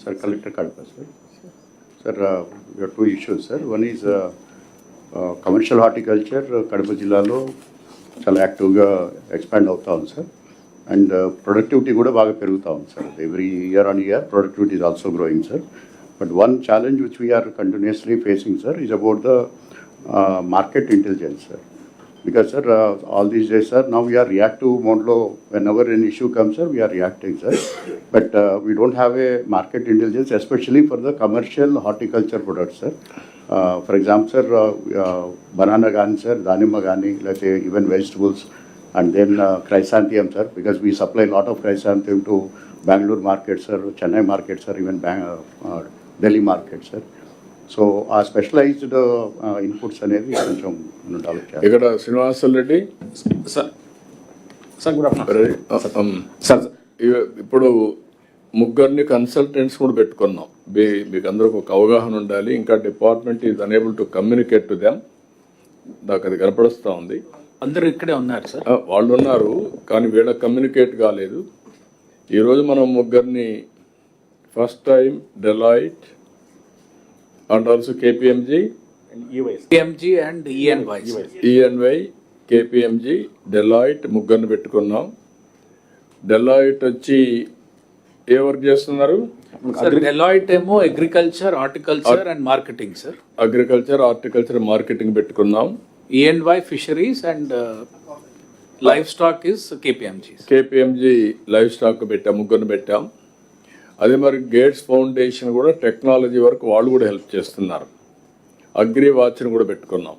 Sir collector Kadapa sir sir two issues sir one is commercial horticulture Kadapa జిల్లాలో చాలా యాక్టివ్గా expand అవుతా ఉంది సార్ అండ్ ప్రొడక్టివిటీ కూడా బాగా పెరుగుతూ ఉంది sir every year on year productivity is also growing sir but one challenge which we are continuously facing sir is about the market intelligence sir because sir uh, all these days sir now we are reactive mode whenever an issue comes sir we are reacting sir. But uh, we don't have a market intelligence especially for the commercial horticulture products sir. Uh, for example sir uh, uh, banana gani sir danima gani let's say even vegetables and then uh, chrysanthemum sir because we supply a lot of chrysanthemum to bangalore market sir chennai market sir even Bang- uh, uh, delhi market sir so ఆ specialised inputs అనేది కొంచెం మనం develop చేయాలి ఇక్కడ Srinivasal Reddy? Sir. Good afternoon. ఇప్పుడు ముగ్గురిని consultants కూడా పెట్టుకున్నాం. మీ- మీకు అందరికి ఒక అవగాహన ఉండాలి. ఇంకా department is unable to communicate to them నాకు అది కనపడుస్తూ ఉంది. అందరూ ఇక్కడే ఉన్నారు సార్. వాళ్ళు ఉన్నారు కానీ వీళ్ళకి కమ్యూనికేట్ కాలేదు. ఈరోజు మనం ముగ్గురిని first time Deloitte and also KPMG PMG and EY EY KPMG Deloitte ముగ్గురిని పెట్టుకున్నాం. డెలాయిట్ వచ్చి ఏ వర్క్ చేస్తున్నారు? సార్ డెలాయిట్ ఏమో agriculture horticulture and marketing sir agriculture horticulture marketing పెట్టుకున్నాం. EY fisheries and livestock is KPMG KPMG livestock పెట్టాం ముగ్గురిని పెట్టాం. అదే మరి గేట్స్ ఫౌండేషన్ కూడా టెక్నాలజీ వరకు వాళ్ళు కూడా హెల్ప్ చేస్తున్నారు. అగ్రి వాచ్ని కూడా పెట్టుకున్నాం.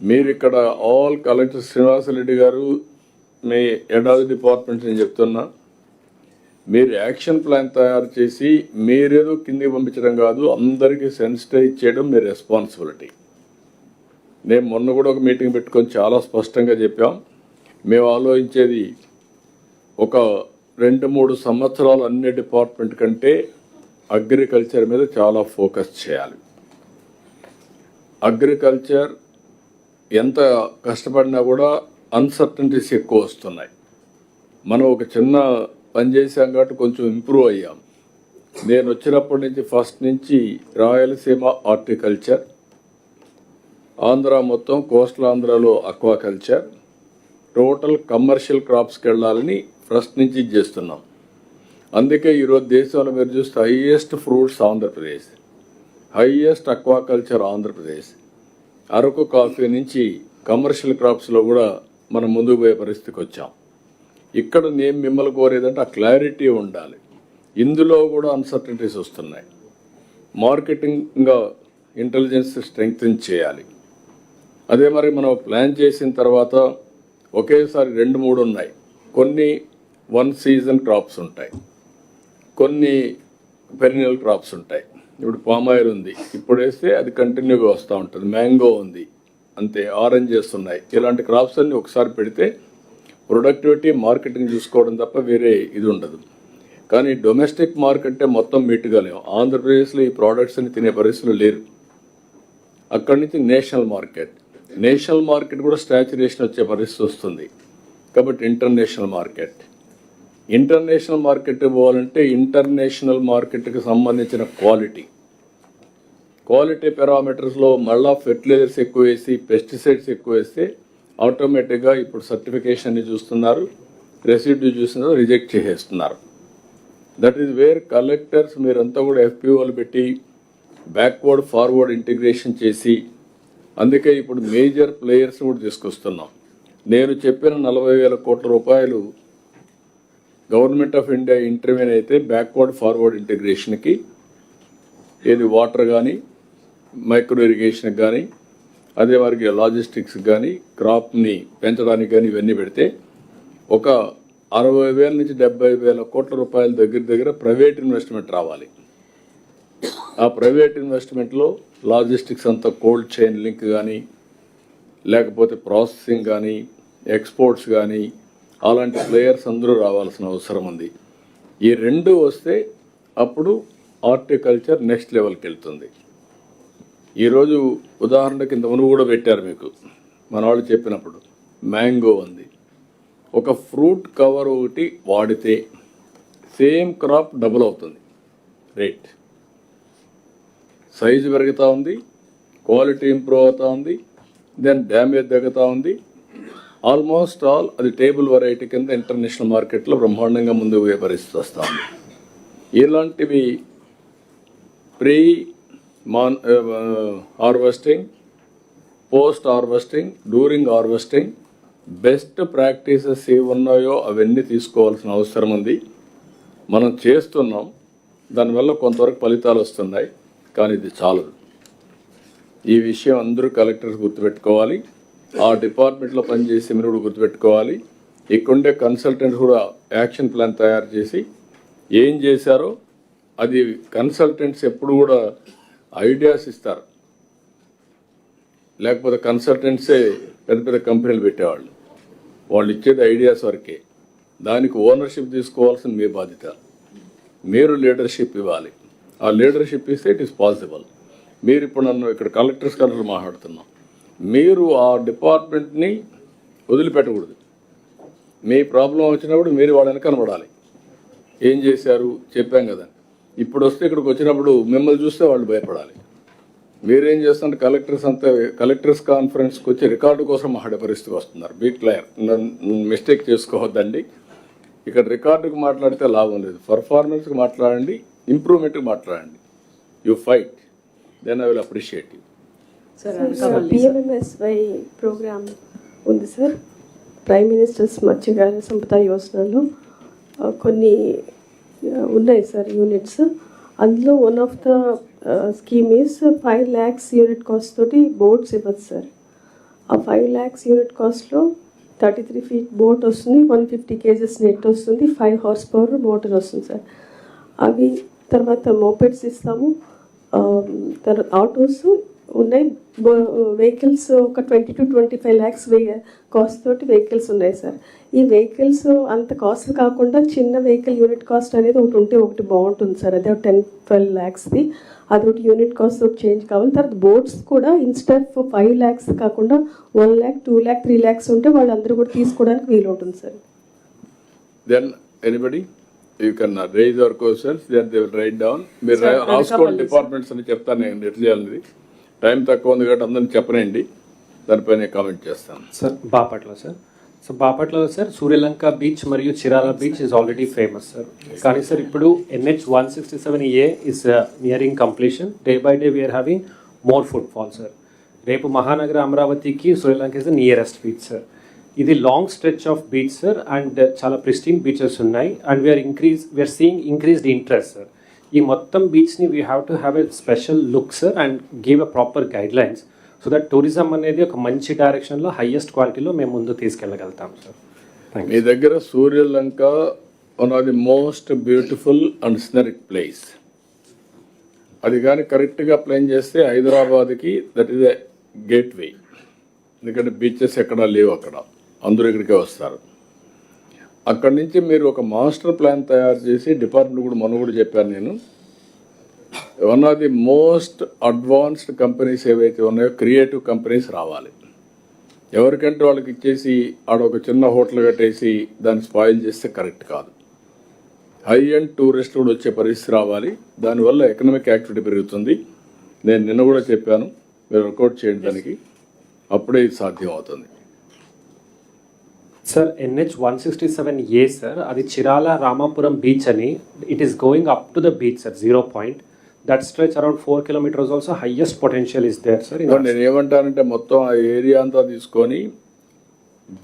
మీరు ఇక్కడ ఆల్ కలెక్టర్ శ్రీనివాసరెడ్డి గారు మీ ఎడాది డిపార్ట్మెంట్ నేను చెప్తున్నా మీరు యాక్షన్ ప్లాన్ తయారు చేసి మీరేదో కిందికి పంపించడం కాదు అందరికీ సెన్సిటైజ్ చేయడం మీ రెస్పాన్సిబిలిటీ. నేను మొన్న కూడా ఒక మీటింగ్ పెట్టుకొని చాలా స్పష్టంగా చెప్పాం. మేము ఆలోచించేది ఒక రెండు మూడు సంవత్సరాలు అన్ని డిపార్ట్మెంట్ కంటే అగ్రికల్చర్ మీద చాలా ఫోకస్ చేయాలి. అగ్రికల్చర్ ఎంత కష్టపడినా కూడా అన్సర్టనిటీస్ ఎక్కువ వస్తున్నాయి. మనం ఒక చిన్న పని చేసాం కాబట్టి కొంచెం ఇంప్రూవ్ అయ్యాం. నేను వచ్చినప్పటి నుంచి ఫస్ట్ నుంచి రాయలసీమ హార్టికల్చర్ ఆంధ్ర మొత్తం కోస్టల్ ఆంధ్రాలో అక్వాకల్చర్ టోటల్ కమర్షియల్ క్రాప్స్కి వెళ్ళాలని ఫస్ట్ నుంచి ఇది చేస్తున్నాం. అందుకే ఈరోజు దేశంలో మీరు చూస్తే highest fruits Andhra Pradesh highest aquaculture Andhra Pradesh. Araku coffee నుంచి కమర్షియల్ క్రాప్స్లో కూడా మనం ముందుకు పోయే పరిస్థితికి వచ్చాం. ఇక్కడ నేను మిమ్మల్ని కోరేదంటే ఆ క్లారిటీ ఉండాలి. ఇందులో కూడా అన్సర్టనిటీస్ వస్తున్నాయి. మార్కెటింగ్గా ఇంటెలిజెన్స్ స్ట్రెంగ్తన్ చేయాలి. అదే మరి మనం ప్లాన్ చేసిన తర్వాత ఒకేసారి రెండు మూడు ఉన్నాయి. కొన్ని వన్ సీజన్ క్రాప్స్ ఉంటాయి. కొన్ని పెరినల్ క్రాప్స్ ఉంటాయి. ఇప్పుడు పామాయిల్ ఉంది. ఇప్పుడు వేస్తే అది కంటిన్యూగా వస్తూ ఉంటుంది. మ్యాంగో ఉంది. అంతే ఆరెంజెస్ ఉన్నాయి. ఇలాంటి క్రాప్స్ అన్నీ ఒకసారి పెడితే ప్రొడక్టివిటీ మార్కెటింగ్ చూసుకోవడం తప్ప వేరే ఇది ఉండదు. కానీ డొమెస్టిక్ మార్కెట్ మొత్తం మీట్గాలేము ఆంధ్రప్రదేశ్లో ఈ ప్రోడక్ట్స్ని తినే పరిస్థితులు లేరు. అక్కడి నుంచి నేషనల్ మార్కెట్. నేషనల్ మార్కెట్ కూడా స్టాచురేషన్ వచ్చే పరిస్థితి వస్తుంది. కాబట్టి ఇంటర్నేషనల్ మార్కెట్. ఇంటర్నేషనల్ మార్కెట్ పోవాలంటే ఇంటర్నేషనల్ మార్కెట్కి సంబంధించిన క్వాలిటీ. క్వాలిటీ పారామీటర్స్లో మళ్ళా ఫెర్టిలైజర్స్ ఎక్కువ వేసి పెస్టిసైడ్స్ ఎక్కువ వేస్తే ఆటోమేటిక్గా ఇప్పుడు సర్టిఫికేషన్ని చూస్తున్నారు రెసిడ్యూ చూస్తున్నారు రిజెక్ట్ చేసేస్తున్నారు. దట్ ఈస్ వేర్ కలెక్టర్స్ మీరంతా కూడా ఎఫ్పిఓలు పెట్టి బ్యాక్వర్డ్ ఫార్వర్డ్ ఇంటిగ్రేషన్ చేసి అందుకే ఇప్పుడు మేజర్ ప్లేయర్స్ కూడా తీసుకొస్తున్నాం. నేను చెప్పిన నలభై వేల కోట్ల రూపాయలు గవర్నమెంట్ ఆఫ్ ఇండియా ఇంటర్వ్యూన్ అయితే బ్యాక్వర్డ్ ఫార్వర్డ్ ఇంటిగ్రేషన్కి ఏది వాటర్ కానీ మైక్రో ఇరిగేషన్కి కానీ అదే వారికి లాజిస్టిక్స్ కానీ క్రాప్ని పెంచడానికి కానీ ఇవన్నీ పెడితే ఒక అరవై వేల నుంచి డెబ్బై వేల కోట్ల రూపాయల దగ్గర దగ్గర ప్రైవేట్ ఇన్వెస్ట్మెంట్ రావాలి. ఆ ప్రైవేట్ ఇన్వెస్ట్మెంట్లో లాజిస్టిక్స్ అంతా కోల్డ్ చైన్ లింక్ కానీ లేకపోతే ప్రాసెసింగ్ కానీ ఎక్స్పోర్ట్స్ కానీ అలాంటి ప్లేయర్స్ అందరూ రావాల్సిన అవసరం ఉంది. ఈ రెండు వస్తే అప్పుడు హార్టికల్చర్ నెక్స్ట్ లెవెల్కి వెళ్తుంది. ఈరోజు ఉదాహరణ కింద మునుగు కూడా పెట్టారు మీకు. మన వాళ్ళు చెప్పినప్పుడు మ్యాంగో ఉంది. ఒక ఫ్రూట్ కవర్ ఒకటి వాడితే సేమ్ క్రాప్ డబుల్ అవుతుంది. రేట్. సైజు పెరుగుతూ ఉంది. క్వాలిటీ ఇంప్రూవ్ అవుతూ ఉంది. దెన్ డ్యామేజ్ తగ్గుతూ ఉంది. ఆల్మోస్ట్ ఆల్ అది టేబుల్ వెరైటీ కింద ఇంటర్నేషనల్ మార్కెట్లో బ్రహ్మాండంగా ముందుకు పోయే పరిస్థితి ఇలాంటివి pre Maan harvesting post harvesting during harvesting best practices ఏవి ఉన్నాయో అవన్నీ తీసుకోవాల్సిన అవసరం ఉంది. మనం చేస్తున్నాం. దానివల్ల కొంతవరకు ఫలితాలు వస్తున్నాయి. కానీ ఇది చాలదు. ఈ విషయం అందరూ కలెక్టర్స్ గుర్తుపెట్టుకోవాలి. ఆ డిపార్ట్మెంట్లో పనిచేసే మీరు కూడా గుర్తుపెట్టుకోవాలి. ఇక్కడుండే కన్సల్టెంట్ కూడా యాక్షన్ ప్లాన్ తయారు చేసి ఏం చేశారో అది కన్సల్టెంట్స్ ఎప్పుడు కూడా ఐడియాస్ ఇస్తారు. లేకపోతే కన్సల్టెంట్సే పెద్ద పెద్ద కంపెనీలు పెట్టేవాళ్ళు. వాళ్ళు ఇచ్చేది ఐడియాస్ వరకే. దానికి ఓనర్షిప్ తీసుకోవాల్సిన మీ బాధ్యత. మీరు లీడర్షిప్ ఇవ్వాలి. ఆ లీడర్షిప్ ఇస్తే ఇట్ ఈస్ పాసిబుల్ మీరు ఇప్పుడు నన్ను ఇక్కడ కలెక్టర్స్ కలెక్టర్ మాట్లాడుతున్నాం. మీరు ఆ డిపార్ట్మెంట్ని వదిలిపెట్టకూడదు. మీ ప్రాబ్లం వచ్చినప్పుడు మీరు వాళ్ళని కనబడాలి. ఏం చేశారు? చెప్పాం కదా. ఇప్పుడు వస్తే ఇక్కడికి వచ్చినప్పుడు మిమ్మల్ని చూస్తే వాళ్ళు భయపడాలి. మీరేం చేస్తున్నారు? కలెక్టర్స్ అంతా కలెక్టర్స్ కాన్ఫరెన్స్కి వచ్చి రికార్డు కోసం మాట్లాడే పరిస్థితికి వస్తున్నారు. Be clear. మిస్టేక్ చేసుకోవద్దండి. ఇక్కడ రికార్డుకి మాట్లాడితే లాభం లేదు. పర్ఫార్మెన్స్కి మాట్లాడండి ఇంప్రూవ్మెంట్కి మాట్లాడండి. You fight. Then I will appreciate you. Sir PMMSY programme ఉంది సార్ ప్రైమ్ మినిస్టర్స్ మత్స్యకార సంపద యోజనలో కొన్ని ఆ, ఉన్నాయి సార్ యూనిట్స్ అందులో one of the scheme is five lakhs unit cost తోటి బోట్స్ ఇవ్వచ్చు సార్ ఆ ఫైవ్ ల్యాక్స్ యూనిట్ కాస్ట్లో థర్టీ త్రీ ఫీట్ బోట్ వస్తుంది వన్ ఫిఫ్టీ కేజెస్ నెట్ వస్తుంది ఫైవ్ హార్స్ పవర్ మోటార్ వస్తుంది సార్ అవి తర్వాత మోపెడ్స్ ఇస్తాము తర్వాత ఆటోస్ ఉన్నాయి. వెహికల్స్ ఒక twenty two twenty five lakhs cost తోటి వెహికల్స్ ఉన్నాయి సార్. ఈ వెహికల్స్ అంత కాస్ట్ కాకుండా చిన్న వెహికల్ యూనిట్ కాస్ట్ అనేది ఒకటి ఉంటే ఒకటి బాగుంటుంది సార్. అదే టెన్ ట్వెల్వ్ ల్యాక్స్ది అది ఒకటి యూనిట్ కాస్ట్ ఒకటి చేంజ్ కావాలి. తర్వాత బోట్స్ కూడా ఇన్స్టెడ్ ఫైవ్ ల్యాక్స్ కాకుండా one lakh two lakh three lakhs ఉంటే వాళ్ళందరూ కూడా తీసుకోవడానికి వీలు ఉంటుంది sir. Then anybody you can raise our questions then they will write down మీరు రాసుకోండి అనకాపల్లి, డిపార్ట్మెంట్స్ అని చెప్తాను నేను ఎట్లా చేయాలి టైం తక్కువ ఉంది కాబట్టి అందరిని చెప్పనండి. దానిపైన కామెంట్ చేస్తాను. Sir Bapatla sir. సో బాపట్లలో సార్ సూర్యలంక బీచ్ మరియు Chirala beach is already famous sir కానీ సార్ ఇప్పుడు NH one sixty seven A is nearing completion day by day we are having more footfall sir రేపు మహానగర అమరావతికి Suryalanka is the nearest beach sir ఇది long stretch of beach sir and చాలా pristine beaches ఉన్నాయి. And we are increase we are seeing increased interest sir ఈ మొత్తం బీచ్ని we have to have a special look sir and give a proper guidelines so that tourism అనేది ఒక మంచి డైరెక్షన్లో highest క్వాలిటీలో మేము ముందు తీసుకెళ్ళగలుగుతాం సార్ మీ దగ్గర Suryalanka one of the most beautiful and scenic place అది కానీ కరెక్ట్గా ప్లాన్ చేస్తే హైదరాబాద్కి that is a gateway ఎందుకంటే బీచెస్ ఎక్కడా లేవు అక్కడ. అందరూ ఇక్కడికే వస్తారు. అక్కడి నుంచి మీరు ఒక మాస్టర్ ప్లాన్ తయారు చేసి డిపార్ట్మెంట్ కూడా మొన్న కూడా చెప్పాను నేను. One of the most advanced companies ఏవైతే ఉన్నాయో క్రియేటివ్ కంపెనీస్ రావాలి. ఎవరికంటే వాళ్ళకి ఇచ్చేసి ఆడ ఒక చిన్న హోటల్ కట్టేసి దాన్ని స్పాయిల్ చేస్తే కరెక్ట్ కాదు. హై అండ్ టూరిస్ట్ కూడా వచ్చే పరిస్థితి రావాలి. దానివల్ల ఎకనామిక్ యాక్టివిటీ పెరుగుతుంది. నేను నిన్న కూడా చెప్పాను. మీరు వర్కౌట్ చేయండి దానికి. అప్పుడే ఇది సాధ్యం అవుతుంది. Sir NH one sixty seven A sir అది చిరాల రామాపురం బీచ్ అని it is going up to the beach sir zero point that stretch around four kilometres also highest potential is there sir నేను ఏమంటానంటే మొత్తం ఆ ఏరియా అంతా తీసుకొని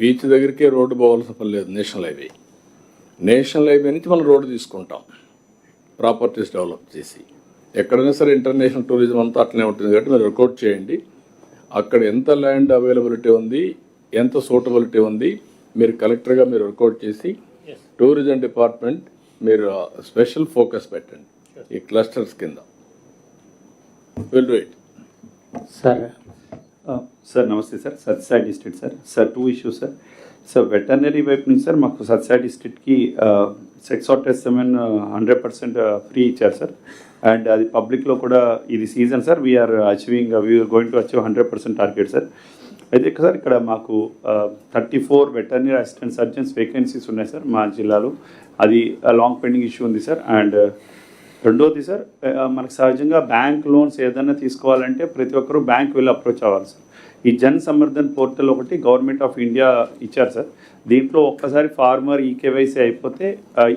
బీచ్ దగ్గరికే road పోవాల్సిన పని లేదు నేషనల్ హైవే నేషనల్ హైవే నుంచి మనం రోడ్డు తీసుకుంటాం ప్రాపర్టీస్ డెవలప్ చేసి. ఎక్కడైనా సరే ఇంటర్నేషనల్ టూరిజం అంతా అట్లనే ఉంటుంది కాబట్టి మీరు రికార్డ్ చేయండి. అక్కడ ఎంత ల్యాండ్ అవైలబిలిటీ ఉంది ఎంత సూటబిలిటీ ఉంది మీరు కలెక్టర్గా మీరు వర్కౌట్ చేసి టూరిజం డిపార్ట్మెంట్ మీరు స్పెషల్ ఫోకస్ పెట్టండి ఈ క్లస్టర్స్ కింద. Will do it sir. Sir నమస్తే sir. Satsai district sir. Sir two issues sir. Sir veterinary వైపు నుంచి సార్ మాకు Satsai డిస్ట్రిక్ట్కి six seven hundred percent free ఇచ్చారు సార్. అండ్ అది పబ్లిక్లో కూడా ఇది season sir. We are achieving we are going to achieve hundred percent target sir. అయితే sir ఇక్కడ మాకు thirty four veterinary assistant surgeons vacancies ఉన్నాయి సార్ మా జిల్లాలో. అది లాంగ్ పెండింగ్ ఇష్యూ ఉంది సార్. అండ్ రెండోది సార్ మనకు సహజంగా బ్యాంక్ లోన్స్ ఏదైనా తీసుకోవాలంటే ప్రతి ఒక్కరూ బ్యాంక్ వెళ్ళి అప్రోచ్ అవ్వాలి సార్. ఈ జన్ సమర్థన్ పోర్టల్ ఒకటి గవర్నమెంట్ ఆఫ్ ఇండియా ఇచ్చారు సార్. దీంట్లో ఒక్కసారి ఫార్మర్ ఈ కేవైసీ అయిపోతే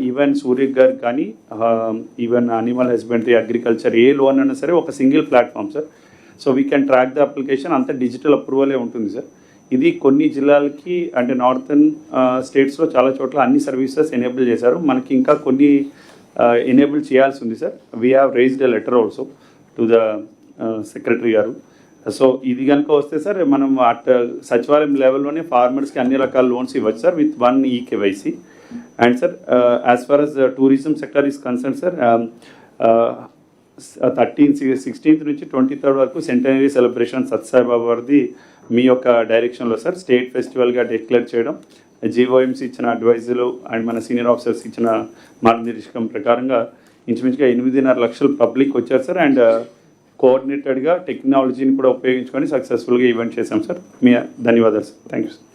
ఈవెన్ సూర్య గారు కానీ ఈవెన్ అనిమల్ హస్బెండరీ అగ్రికల్చర్ ఏ లోన్ అయినా సరే ఒక single platform sir. So we can track the application అంతా డిజిటల్ అప్రూవలే ఉంటుంది సార్ ఇది కొన్ని జిల్లాలకి అంటే నార్థన్ స్టేట్స్లో uh, చాలా చోట్ల అన్ని సర్వీసెస్ ఎనేబుల్ చేశారు. మనకి ఇంకా కొన్ని ఎనేబుల్ చేయాల్సి ఉంది sir we have raised a letter also to the secretary garu. So ఇది కనుక వస్తే సార్ మనం అట్ uh, సచివాలయం లెవెల్లోనే ఫార్మర్స్కి అన్ని రకాల లోన్స్ ఇవ్వచ్చు sir with one e KYC and sir as far as tourism sector is concern sir thirteen sixteenth నుంచి twenty third వరకు సెంటనరీ సెలబ్రేషన్ సత్సాయిబాబా వారిది మీ యొక్క డైరెక్షన్లో సార్. స్టేట్ ఫెస్టివల్గా డిక్లేర్ చేయడం జీఓఎంసీ ఇచ్చిన అడ్వైజులు అండ్ మన సీనియర్ ఆఫీసర్స్ ఇచ్చిన మార్గనిర్దేశకం ప్రకారంగా ఇంచుమించుగా ఎనిమిదిన్నర లక్షలు పబ్లిక్ వచ్చారు సార్. అండ్ కోఆర్డినేటెడ్గా టెక్నాలజీని కూడా ఉపయోగించుకొని సక్సెస్ఫుల్గా ఈవెంట్ చేశాం సార్. మీ ధన్యవాదాలు సార్. Thank you sir.